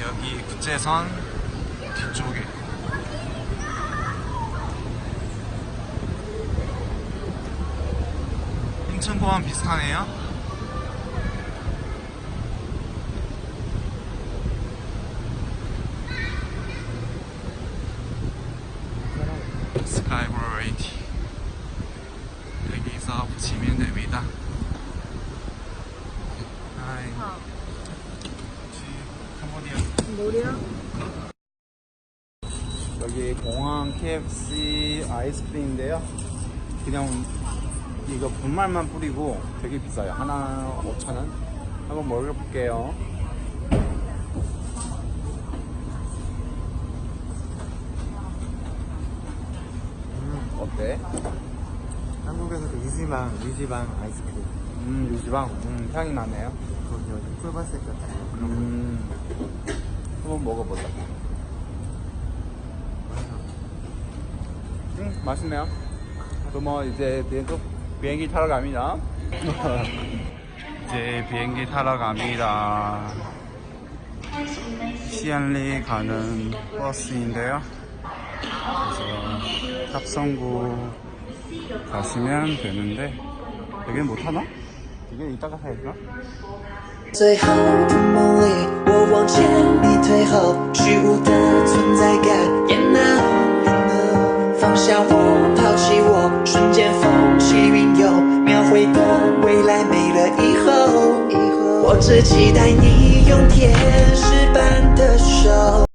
여기 국제선 뒤쪽에 인천공항 비슷하네요. 여기서 보시면 됩니다. 하이. 여기 공항 KFC 아이스크림인데요. 그냥 이거 분말만 뿌리고 되게 비싸요. 하나 5,000원. 한번 먹어볼게요. 음, 어때? 한국에서도 유지방, 유지방 아이스크림. 음, 유지방. 음, 향이 나네요. 거기 어디 꿀맛색 같은 거. 그런 거. 음, 한번 먹어보자. 음, 맛있네요. 그럼 이제 계속 비행기 타러 갑니다. 이제 비행기 타러 갑니다. 시안리 가는 버스인데요. 그래서 합성구 가시면 되는데 여기는 못 타나? 이게 이따가 타야 되나? 退后，虚无的存在感。Yeah now, yeah now，放下我，抛弃我，瞬间风起云涌，描绘的未来没了以后。我只期待你用天使般的手。